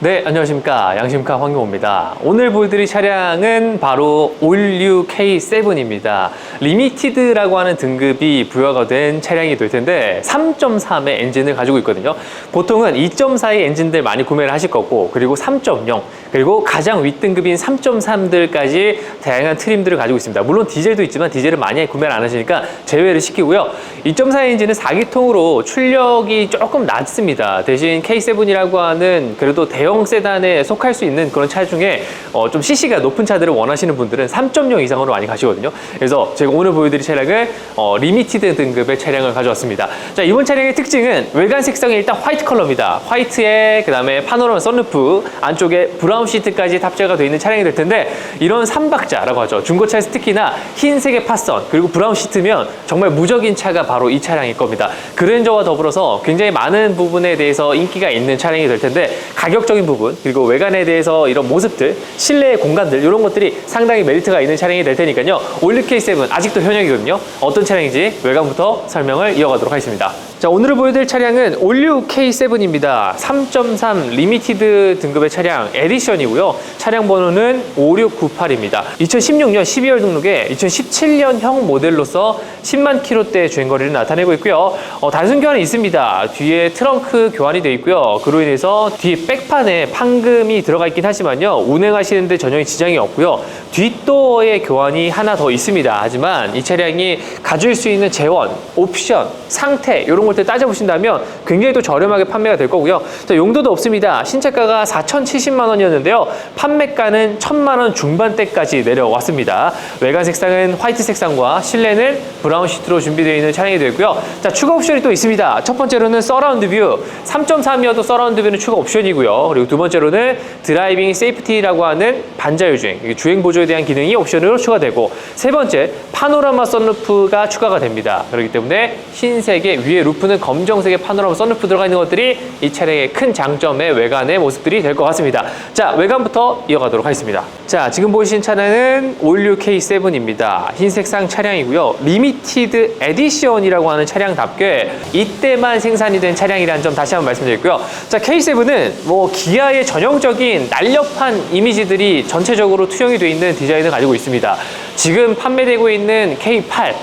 네, 안녕하십니까. 양심카 황용호입니다. 오늘 보여드릴 차량은 바로 올류 K7입니다. 리미티드라고 하는 등급이 부여가 된 차량이 될 텐데 3.3의 엔진을 가지고 있거든요. 보통은 2.4의 엔진들 많이 구매를 하실 거고 그리고 3.0 그리고 가장 윗등급인 3.3들까지 다양한 트림들을 가지고 있습니다. 물론 디젤도 있지만 디젤을 많이 구매를 안 하시니까 제외를 시키고요. 2.4 엔진은 4기통으로 출력이 조금 낮습니다. 대신 K7이라고 하는 그래도 대형 세단에 속할 수 있는 그런 차 중에 어, 좀 CC가 높은 차들을 원하시는 분들은 3.0 이상으로 많이 가시거든요. 그래서 제가 오늘 보여드릴 차량은 어, 리미티드 등급의 차량을 가져왔습니다. 자, 이번 차량의 특징은 외관 색상이 일단 화이트 컬러입니다. 화이트에 그다음에 파노라마 썬루프 안쪽에 브라운 시트까지 탑재가 되어 있는 차량이 될 텐데 이런 삼박자라고 하죠. 중고차에서 특히나 흰색의 파선 그리고 브라운 시트면 정말 무적인 차가 바로 이 차량일 겁니다. 그랜저와 더불어서 굉장히 많은 부분에 대해서 인기가 있는 차량이 될 텐데 가격적인 부분 그리고 외관에 대해서 이런 모습들 실내의 공간들 이런 것들이 상당히 메리트가 있는 차량이 될 테니까요. 올류 K7 아직도 현역이거든요. 어떤 차량인지 외관부터 설명을 이어가도록 하겠습니다. 자 오늘 보여드릴 차량은 올류 K7입니다. 3.3 리미티드 등급의 차량 에디션이고요. 차량 번호는 5698입니다. 2016년 12월 등록에 2017년형 모델로서 10만 킬로대 주행거리를 나타내고 있고요. 어, 단순 교환이 있습니다. 뒤에 트렁크 교환이 되어 있고요. 그로 인해서 뒤에 백판에 판금이 들어가 있긴 하지만요. 운행하시는데 전혀 지장이 없고요. 뒷도어에 교환이 하나 더 있습니다. 하지만 이 차량이 가질 수 있는 재원, 옵션, 상태 이런 것들 따져보신다면 굉장히 또 저렴하게 판매가 될 거고요. 자, 용도도 없습니다. 신차가가 4,070만 원이었는데요. 판매가는 1,000만 원 중반대까지 내려왔습니다. 외관 색상은 화이트 색상과 실내는 브라운 시트로 준비되어 있는 차량이 되고요. 자, 추가 옵션이 또 있습니다. 첫 번째로는 서라운드 뷰. 3.3이어도 서라운드 뷰는 추가 옵션이고요. 그리고 두 번째로는 드라이빙 세이프티라고 하는 반자율주행, 주행 보조에 대한 기능이 옵션으로 추가되고 세 번째 파노라마 썬루프가 추가가 됩니다. 그렇기 때문에 흰색의 위에 루프 는 검정색의 파노라마 썬루프 들어가 있는 것들이 이 차량의 큰 장점의 외관의 모습들이 될 것 같습니다. 자, 외관부터 이어가도록 하겠습니다. 자, 지금 보이신 차량은 올류 K7입니다. 흰색상 차량이고요. 리미티드 에디션이라고 하는 차량답게 이때만 생산이 된 차량이라는 점 다시 한번 말씀드리고요. 자, K7은 뭐 기아의 전형적인 날렵한 이미지들이 전체적으로 투영이 되어 있는 디자인을 가지고 있습니다. 지금 판매되고 있는 K8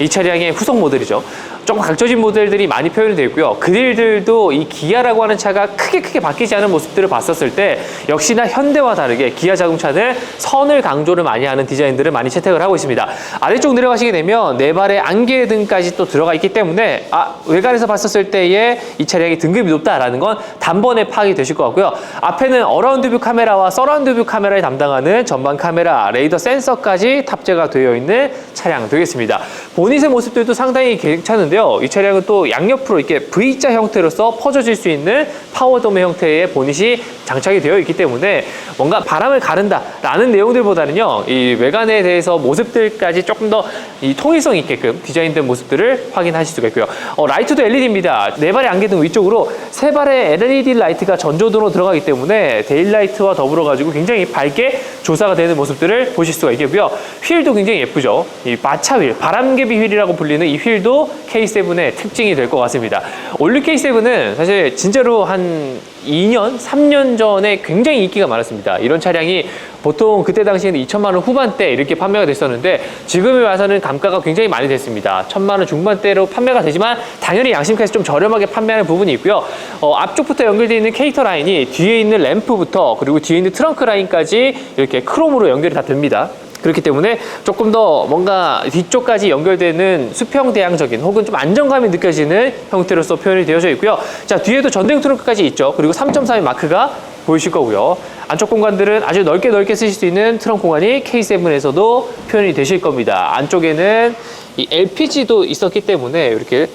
이 차량의 후속 모델이죠. 조금 각져진 모델들이 많이 표현이 되어 있고요. 그릴들도 이 기아라고 하는 차가 크게 크게 바뀌지 않은 모습들을 봤었을 때 역시나 현대와 다르게 기아 자동차는 선을 강조를 많이 하는 디자인들을 많이 채택을 하고 있습니다. 아래쪽 내려가시게 되면 네 발의 안개 등까지 또 들어가 있기 때문에 아 외관에서 봤었을 때의 이 차량이 등급이 높다라는 건 단번에 파악이 되실 것 같고요. 앞에는 어라운드 뷰 카메라와 서라운드 뷰 카메라를 담당하는 전방 카메라, 레이더 센서까지 탑재가 되어 있는 차량 되겠습니다. 보닛의 모습들도 상당히 괜찮은데 요. 이 차량은 또 양옆으로 이렇게 V자 형태로서 퍼져질 수 있는 파워돔의 형태의 보닛이 장착이 되어 있기 때문에 뭔가 바람을 가른다라는 내용들보다는요, 이 외관에 대해서 모습들까지 조금 더 이 통일성 있게끔 디자인된 모습들을 확인하실 수가 있고요. 어, 라이트도 LED입니다. 네 발의 안개등 위쪽으로 세 발의 LED 라이트가 전조등으로 들어가기 때문에 데일라이트와 더불어 가지고 굉장히 밝게 조사가 되는 모습들을 보실 수가 있겠고요. 휠도 굉장히 예쁘죠. 이 마차 휠, 바람개비 휠이라고 불리는 이 휠도 K7의 특징이 될 것 같습니다. 올류 K7은 사실 진짜로 한 2년, 3년 전에 굉장히 인기가 많았습니다. 이런 차량이 보통 그때 당시에는 2천만 원 후반대 이렇게 판매가 됐었는데 지금에 와서는 감가가 굉장히 많이 됐습니다. 천만 원 중반대로 판매가 되지만 당연히 양심카에서 좀 저렴하게 판매하는 부분이 있고요. 어, 앞쪽부터 연결되어 있는 캐릭터 라인이 뒤에 있는 램프부터 그리고 뒤에 있는 트렁크 라인까지 이렇게 크롬으로 연결이 다 됩니다. 그렇기 때문에 조금 더 뭔가 뒤쪽까지 연결되는 수평대항적인 혹은 좀 안정감이 느껴지는 형태로서 표현이 되어져 있고요. 자, 뒤에도 전등 트렁크까지 있죠. 그리고 3.3의 마크가 보이실 거고요. 안쪽 공간들은 아주 넓게 넓게 쓰실 수 있는 트렁크 공간이 K7에서도 표현이 되실 겁니다. 안쪽에는 이 LPG도 있었기 때문에 이렇게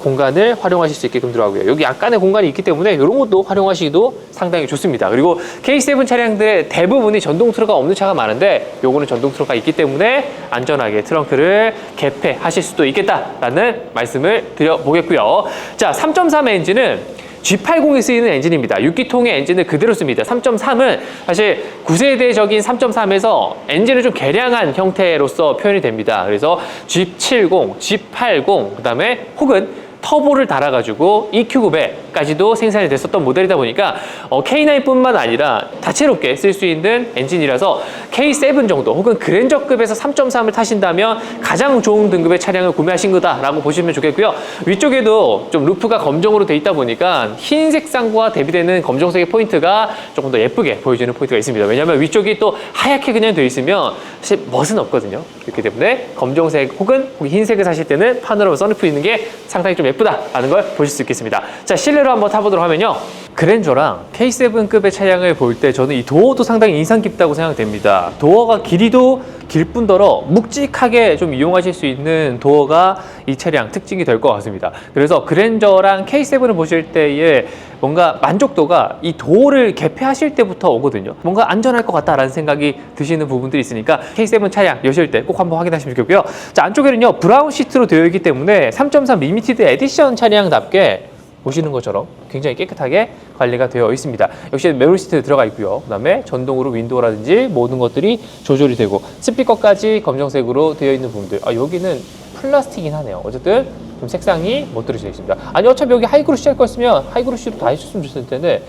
공간을 활용하실 수 있게끔 들어가고요. 여기 약간의 공간이 있기 때문에 이런 것도 활용하시기도 상당히 좋습니다. 그리고 K7 차량들의 대부분이 전동 트렁크가 없는 차가 많은데 요거는 전동 트렁크가 있기 때문에 안전하게 트렁크를 개폐하실 수도 있겠다라는 말씀을 드려보겠고요. 자, 3.3 엔진은 G80에 쓰이는 엔진입니다. 6기통의 엔진을 그대로 씁니다. 3.3은 사실 9세대적인 3.3에서 엔진을 좀 개량한 형태로서 표현이 됩니다. 그래서 G70, G80, 그 다음에 혹은 터보를 달아가지고 EQ900까지도 생산이 됐었던 모델이다 보니까 어, K9뿐만 아니라 다채롭게 쓸 수 있는 엔진이라서 K7 정도 혹은 그랜저급에서 3.3을 타신다면 가장 좋은 등급의 차량을 구매하신 거다라고 보시면 좋겠고요. 위쪽에도 좀 루프가 검정으로 돼 있다 보니까 흰 색 상과 대비되는 검정색의 포인트가 조금 더 예쁘게 보여주는 포인트가 있습니다. 왜냐하면 위쪽이 또 하얗게 그냥 돼 있으면 사실 멋은 없거든요. 그렇기 때문에 검정색 혹은 흰색을 사실 때는 파노라마 선루프 있는 게 상당히 좀 예쁘다라는 걸 보실 수 있겠습니다. 자, 실내로 한번 타보도록 하면요. 그랜저랑 K7급의 차량을 볼 때 저는 이 도어도 상당히 인상 깊다고 생각됩니다. 도어가 길이도 길 뿐더러 묵직하게 좀 이용하실 수 있는 도어가 이 차량 특징이 될 것 같습니다. 그래서 그랜저랑 K7을 보실 때에 뭔가 만족도가 이 도어를 개폐하실 때부터 오거든요. 뭔가 안전할 것 같다라는 생각이 드시는 부분들이 있으니까 K7 차량 여실 때 꼭 한번 확인하시면 좋겠고요. 자, 안쪽에는요, 브라운 시트로 되어 있기 때문에 3.3 리미티드 에디션 차량답게 보시는 것처럼 굉장히 깨끗하게 관리가 되어 있습니다. 역시 메롤 시트 들어가 있고요. 그다음에 전동으로 윈도우라든지 모든 것들이 조절이 되고 스피커까지 검정색으로 되어 있는 부분들. 아 여기는 플라스틱이긴 하네요. 어쨌든 좀 색상이 멋들어져 있습니다. 아니 어차피 여기 하이그로시 할 거였으면 하이그로시로 다 해줬으면 좋을 텐데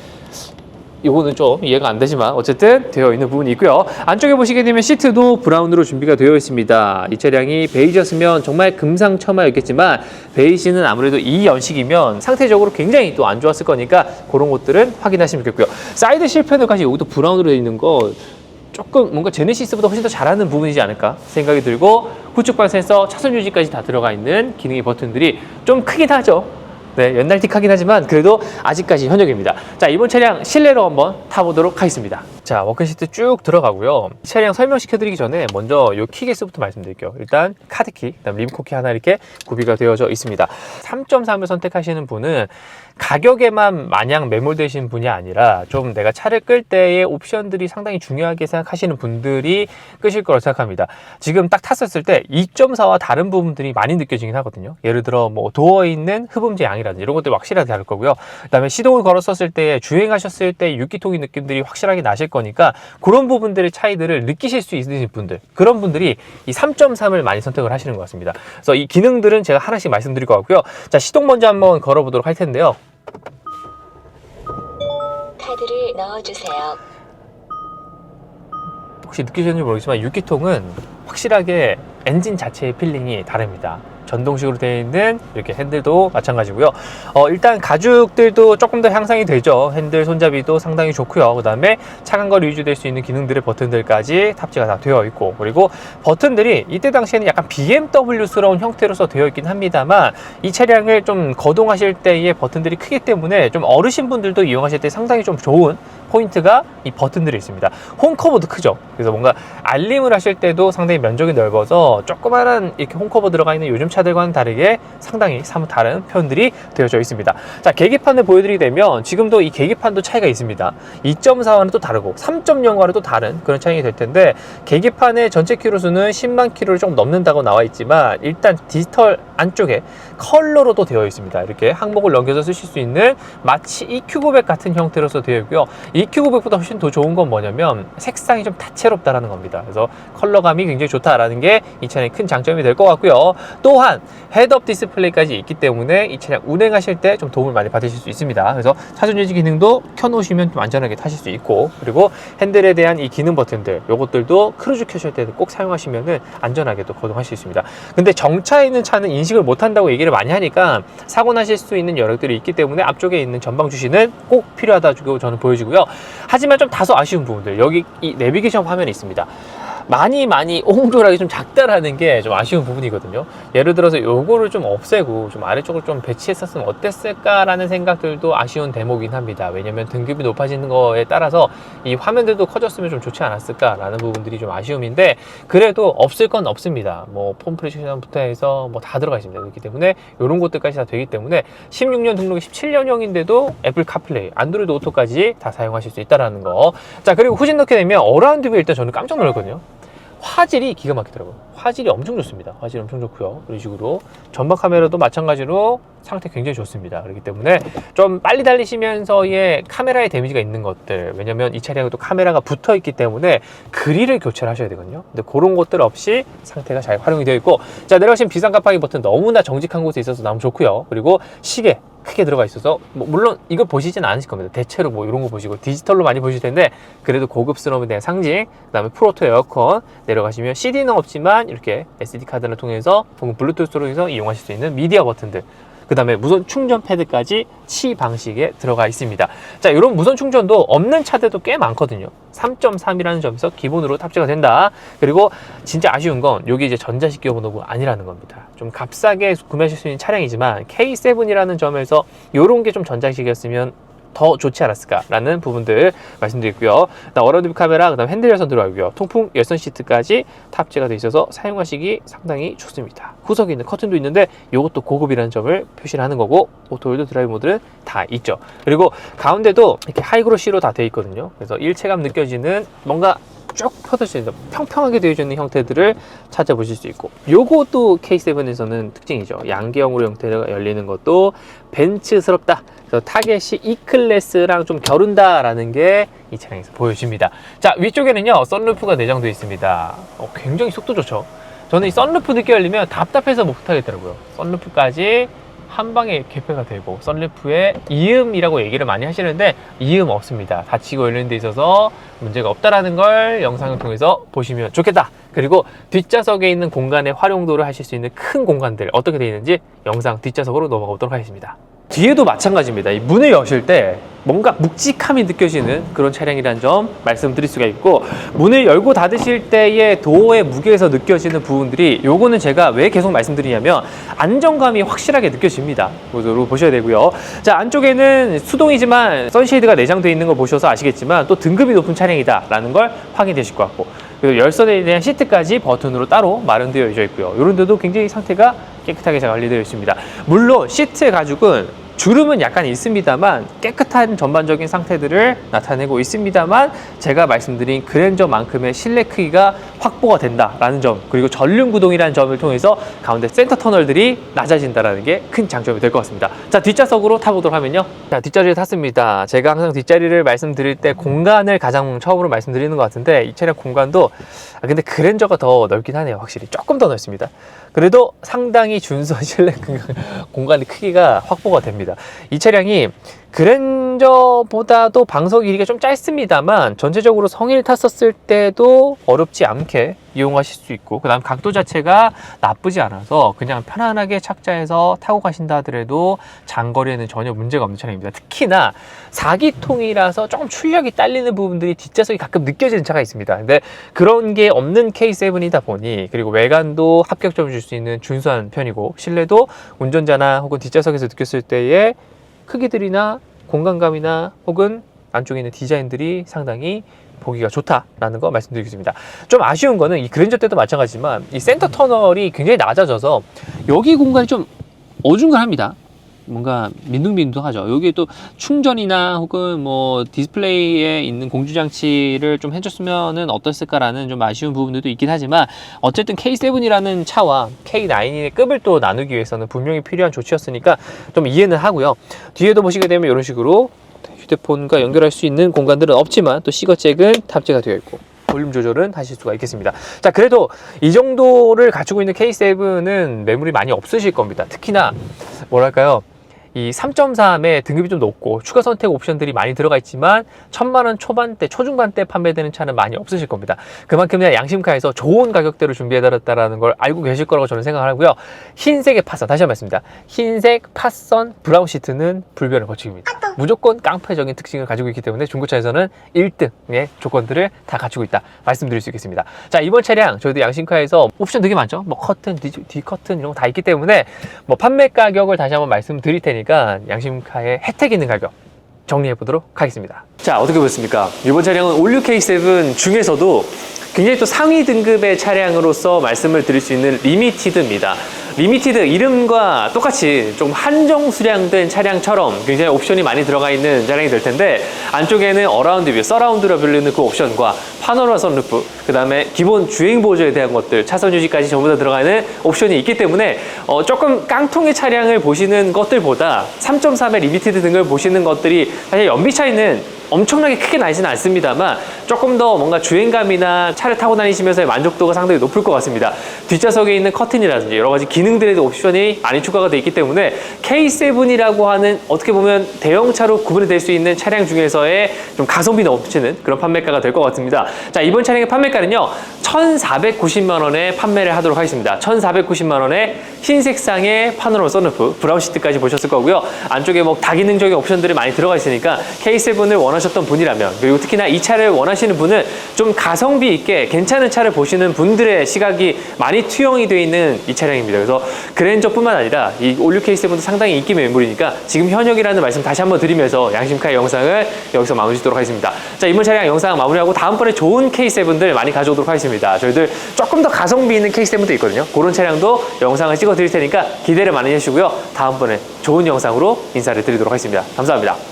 이거는 좀 이해가 안 되지만 어쨌든 되어 있는 부분이 있고요. 안쪽에 보시게 되면 시트도 브라운으로 준비가 되어 있습니다. 이 차량이 베이지였으면 정말 금상첨화였겠지만 베이지는 아무래도 이 연식이면 상태적으로 굉장히 또 안 좋았을 거니까 그런 것들은 확인하시면 좋겠고요. 사이드 실패너까지 여기도 브라운으로 되어 있는 거 조금 뭔가 제네시스보다 훨씬 더 잘하는 부분이지 않을까 생각이 들고 후측방 센서, 차선 유지까지 다 들어가 있는 기능의 버튼들이 좀 크긴 하죠. 네, 옛날 틱하긴 하지만 그래도 아직까지 현역입니다. 자, 이번 차량 실내로 한번 타보도록 하겠습니다. 자, 워크 시트 쭉 들어가고요. 이 차량 설명시켜 드리기 전에 먼저 요 키개수부터 말씀드릴게요. 일단 카드키, 그다음 리모컨키 하나 이렇게 구비가 되어져 있습니다. 3.3을 선택하시는 분은 가격에만 마냥 매몰되신 분이 아니라 좀 내가 차를 끌 때의 옵션들이 상당히 중요하게 생각하시는 분들이 끄실 거라고 생각합니다. 지금 딱 탔었을 때 2.4와 다른 부분들이 많이 느껴지긴 하거든요. 예를 들어 뭐 도어에 있는 흡음재 양이라든지 이런 것들 확실하게 다를 거고요. 그 다음에 시동을 걸었었을 때 주행하셨을 때 유기통의 느낌들이 확실하게 나실 거니까 그런 부분들의 차이들을 느끼실 수 있으신 분들 그런 분들이 이 3.3을 많이 선택을 하시는 것 같습니다. 그래서 이 기능들은 제가 하나씩 말씀드릴 것 같고요. 자 시동 먼저 한번 걸어보도록 할 텐데요. 카드를 넣어주세요. 혹시 느끼셨는지 모르겠지만 6기통은 확실하게 엔진 자체의 필링이 다릅니다. 전동식으로 되어 있는 이렇게 핸들도 마찬가지고요. 어, 일단 가죽들도 조금 더 향상이 되죠. 핸들 손잡이도 상당히 좋고요. 그 다음에 차간 거리 유지될 수 있는 기능들의 버튼들까지 탑재가 다 되어 있고 그리고 버튼들이 이때 당시에는 약간 BMW스러운 형태로서 되어 있긴 합니다만 이 차량을 좀 거동하실 때의 버튼들이 크기 때문에 좀 어르신 분들도 이용하실 때 상당히 좀 좋은 포인트가 이 버튼들이 있습니다. 홈커버도 크죠. 그래서 뭔가 알림을 하실 때도 상당히 면적이 넓어서 조그마한 이렇게 홈커버 들어가 있는 요즘 차들과는 다르게 상당히 사뭇 다른 표현들이 되어져 있습니다. 자, 계기판을 보여드리게 되면 지금도 이 계기판도 차이가 있습니다. 2.4와는 또 다르고 3.0과는 또 다른 그런 차이가 될 텐데 계기판의 전체 키로 수는 10만 키로를 조금 넘는다고 나와 있지만 일단 디지털 안쪽에 컬러로도 되어 있습니다. 이렇게 항목을 넘겨서 쓰실 수 있는 마치 EQ900 같은 형태로서 되어 있고요. EQ900보다 훨씬 더 좋은 건 뭐냐면 색상이 좀 다채롭다라는 겁니다. 그래서 컬러감이 굉장히 좋다라는 게 이 차량의 큰 장점이 될 것 같고요. 또한 헤드업 디스플레이까지 있기 때문에 이 차량 운행하실 때 좀 도움을 많이 받으실 수 있습니다. 그래서 차선 유지 기능도 켜놓으시면 좀 안전하게 타실 수 있고 그리고 핸들에 대한 이 기능 버튼들 요것들도 크루즈 켜실 때도 꼭 사용하시면은 안전하게 또 거동하실 수 있습니다. 근데 정차에 있는 차는 인식을 못 한다고 얘기를 많이 하니까 사고 나실 수 있는 여력들이 있기 때문에 앞쪽에 있는 전방 주시는 꼭 필요하다고 저는 보여지고요. 하지만 좀 다소 아쉬운 부분들 여기 이 내비게이션 화면이 있습니다. 많이 많이 옹졸하게 좀 작다라는 게 좀 아쉬운 부분이거든요. 예를 들어서 요거를 좀 없애고 좀 아래쪽을 좀 배치했었으면 어땠을까라는 생각들도 아쉬운 대목이긴 합니다. 왜냐면 등급이 높아지는 거에 따라서 이 화면들도 커졌으면 좀 좋지 않았을까라는 부분들이 좀 아쉬움인데 그래도 없을 건 없습니다. 뭐 폼 프레시션부터 해서 뭐 다 들어가 있습니다. 그렇기 때문에 이런 것들까지 다 되기 때문에 16년 등록이 17년형인데도 애플 카플레이, 안드로이드 오토까지 다 사용하실 수 있다라는 거. 자 그리고 후진 넣게 되면 어라운드 뷰 일단 저는 깜짝 놀랐거든요. 화질이 기가 막히더라고요. 화질이 엄청 좋습니다. 화질이 엄청 좋고요. 이런 식으로 전방 카메라도 마찬가지로 상태 굉장히 좋습니다. 그렇기 때문에 좀 빨리 달리시면서의 카메라에 데미지가 있는 것들 왜냐면 이 차량에 또 카메라가 붙어 있기 때문에 그릴을 교체를 하셔야 되거든요. 근데 그런 것들 없이 상태가 잘 활용이 되어 있고 자 내려가시면 비상 깜빡이 버튼 너무나 정직한 곳에 있어서 너무 좋고요. 그리고 시계 크게 들어가 있어서 뭐 물론 이걸 보시진 않으실 겁니다. 대체로 뭐 이런 거 보시고 디지털로 많이 보실 텐데 그래도 고급스러움에 대한 상징 그 다음에 프로토 에어컨 내려가시면 CD는 없지만 이렇게 SD 카드를 통해서 혹은 블루투스로 해서 이용하실 수 있는 미디어 버튼들 그 다음에 무선 충전 패드까지 치 방식에 들어가 있습니다. 자, 이런 무선 충전도 없는 차들도 꽤 많거든요. 3.3이라는 점에서 기본으로 탑재가 된다. 그리고 진짜 아쉬운 건 여기 이제 전자식 기어 번호가 아니라는 겁니다. 좀 값싸게 구매하실 수 있는 차량이지만 K7이라는 점에서 이런 게 좀 전자식이었으면 더 좋지 않았을까라는 부분들 말씀드리고요. 나 어라운드 카메라, 그다음 핸들 열선 들어가고요. 통풍 열선 시트까지 탑재가 돼 있어서 사용하시기 상당히 좋습니다. 후석에 있는 커튼도 있는데 이것도 고급이라는 점을 표시를 하는 거고 오토홀드 드라이브 모드는 다 있죠. 그리고 가운데도 이렇게 하이그로시로 다 돼 있거든요. 그래서 일체감 느껴지는 뭔가 쭉 펴져 있는 평평하게 되어 있는 형태들을 찾아보실 수 있고 요것도 K7에서는 특징이죠 양계형으로 형태가 열리는 것도 벤츠스럽다 그래서 타겟이 E클래스랑 좀 겨룬다라는 게 이 차량에서 보여집니다 자 위쪽에는요 썬루프가 내장되어 있습니다 어, 굉장히 속도 좋죠 저는 이 썬루프 늦게 열리면 답답해서 못 타겠더라고요 썬루프까지 한 방에 개폐가 되고 썬루프의 이음이라고 얘기를 많이 하시는데 이음 없습니다. 닫히고 열리는 데 있어서 문제가 없다라는 걸 영상을 통해서 보시면 좋겠다. 그리고 뒷좌석에 있는 공간의 활용도를 하실 수 있는 큰 공간들 어떻게 되어 있는지 영상 뒷좌석으로 넘어가 보도록 하겠습니다. 뒤에도 마찬가지입니다. 이 문을 여실 때 뭔가 묵직함이 느껴지는 그런 차량이라는 점 말씀드릴 수가 있고 문을 열고 닫으실 때의 도어의 무게에서 느껴지는 부분들이 요거는 제가 왜 계속 말씀드리냐면 안정감이 확실하게 느껴집니다. 그로 보셔야 되고요. 자 안쪽에는 수동이지만 선쉐이드가 내장되어 있는 걸 보셔서 아시겠지만 또 등급이 높은 차량이다 라는 걸 확인되실 것 같고 그리고 열선에 대한 시트까지 버튼으로 따로 마련되어 있고요. 이런 데도 굉장히 상태가 깨끗하게 잘 관리되어 있습니다. 물론 시트의 가죽은 주름은 약간 있습니다만 깨끗한 전반적인 상태들을 나타내고 있습니다만 제가 말씀드린 그랜저만큼의 실내 크기가 확보가 된다라는 점 그리고 전륜 구동이라는 점을 통해서 가운데 센터 터널들이 낮아진다라는 게 큰 장점이 될 것 같습니다. 자 뒷좌석으로 타보도록 하면요. 자 뒷자리를 탔습니다. 제가 항상 뒷자리를 말씀드릴 때 공간을 가장 처음으로 말씀드리는 것 같은데 이 차량 공간도 아, 근데 그랜저가 더 넓긴 하네요. 확실히 조금 더 넓습니다. 그래도 상당히 준수한 실내 공간의 크기가 확보가 됩니다. 이 차량이 그랜 저보다도 방석 길이가 좀 짧습니다만 전체적으로 성일 탔었을 때도 어렵지 않게 이용하실 수 있고 그 다음 각도 자체가 나쁘지 않아서 그냥 편안하게 착자해서 타고 가신다 하더라도 장거리에는 전혀 문제가 없는 차량입니다. 특히나 4기통이라서 조금 출력이 딸리는 부분들이 뒷좌석이 가끔 느껴지는 차가 있습니다. 근데 그런 게 없는 K7이다 보니 그리고 외관도 합격점을 줄 수 있는 준수한 편이고 실내도 운전자나 혹은 뒷좌석에서 느꼈을 때의 크기들이나 공간감이나 혹은 안쪽에 있는 디자인들이 상당히 보기가 좋다라는 거 말씀드리겠습니다. 좀 아쉬운 거는 이 그랜저 때도 마찬가지지만 이 센터 터널이 굉장히 낮아져서 여기 공간이 좀 어중간합니다. 뭔가 민둥민둥하죠. 여기에 또 충전이나 혹은 뭐 디스플레이에 있는 공조 장치를 좀 해줬으면은 어땠을까라는 좀 아쉬운 부분들도 있긴 하지만 어쨌든 K7이라는 차와 K9의 급을 또 나누기 위해서는 분명히 필요한 조치였으니까 좀 이해는 하고요. 뒤에도 보시게 되면 이런 식으로 휴대폰과 연결할 수 있는 공간들은 없지만 또 시거잭은 탑재가 되어 있고 볼륨 조절은 하실 수가 있겠습니다. 자, 그래도 이 정도를 갖추고 있는 K7은 매물이 많이 없으실 겁니다. 특히나 뭐랄까요? 이 3.3의 등급이 좀 높고 추가 선택 옵션들이 많이 들어가 있지만 천만 원 초반대, 초중반대 판매되는 차는 많이 없으실 겁니다. 그만큼 그냥 양심카에서 좋은 가격대로 준비해드렸다는 걸 알고 계실 거라고 저는 생각하고요. 흰색의 파선, 다시 한번 말씀입니다. 흰색 파선 브라운 시트는 불변의 법칙입니다. 무조건 깡패적인 특징을 가지고 있기 때문에 중고차에서는 1등의 조건들을 다 갖추고 있다 말씀드릴 수 있겠습니다. 자 이번 차량 저희도 양심카에서 옵션 되게 많죠. 뭐 커튼, 뒤, 뒤 커튼 이런 거 다 있기 때문에 뭐 판매 가격을 다시 한번 말씀드릴 테니까 양심카의 혜택 있는 가격 정리해 보도록 하겠습니다. 자 어떻게 보셨습니까? 이번 차량은 올류 K7 중에서도 굉장히 또 상위 등급의 차량으로서 말씀을 드릴 수 있는 리미티드입니다. 리미티드 이름과 똑같이 좀 한정 수량된 차량처럼 굉장히 옵션이 많이 들어가 있는 차량이 될 텐데 안쪽에는 어라운드 뷰, 서라운드로 불리는 그 옵션과 파노라 선루프, 그 다음에 기본 주행 보조에 대한 것들, 차선 유지까지 전부 다 들어가 있는 옵션이 있기 때문에 어, 조금 깡통의 차량을 보시는 것들보다 3.3의 리미티드 등을 보시는 것들이 사실 연비 차이는 엄청나게 크게 나지는 않습니다만 조금 더 뭔가 주행감이나 차를 타고 다니시면서의 만족도가 상당히 높을 것 같습니다. 뒷좌석에 있는 커튼이라든지 여러 가지 기능들의 옵션이 많이 추가가 되어 있기 때문에 K7이라고 하는 어떻게 보면 대형차로 구분이 될 수 있는 차량 중에서의 좀 가성비 넘치는 그런 판매가가 될 것 같습니다. 자, 이번 차량의 판매가는요. 1,490만 원에 판매를 하도록 하겠습니다. 1,490만 원에 흰색상의 파노라마 선루프, 브라운 시트까지 보셨을 거고요. 안쪽에 뭐 다기능적인 옵션들이 많이 들어가 있으니까 K7을 원하셨던 분이라면 그리고 특히나 이 차를 원하시는 분은 좀 가성비 있게 괜찮은 차를 보시는 분들의 시각이 많이 투영이 되어 있는 이 차량입니다. 그래서 그랜저뿐만 아니라 이 올류 K7도 상당히 인기 매물이니까 지금 현역이라는 말씀 다시 한번 드리면서 양심카의 영상을 여기서 마무리 짓도록 하겠습니다. 자, 이번 차량 영상 마무리하고 다음번에 좋은 K7들 많이 가져오도록 하겠습니다. 저희들 조금 더 가성비 있는 K7도 있거든요. 그런 차량도 영상을 찍어 드릴 테니까 기대를 많이 해주시고요. 다음번에 좋은 영상으로 인사를 드리도록 하겠습니다. 감사합니다.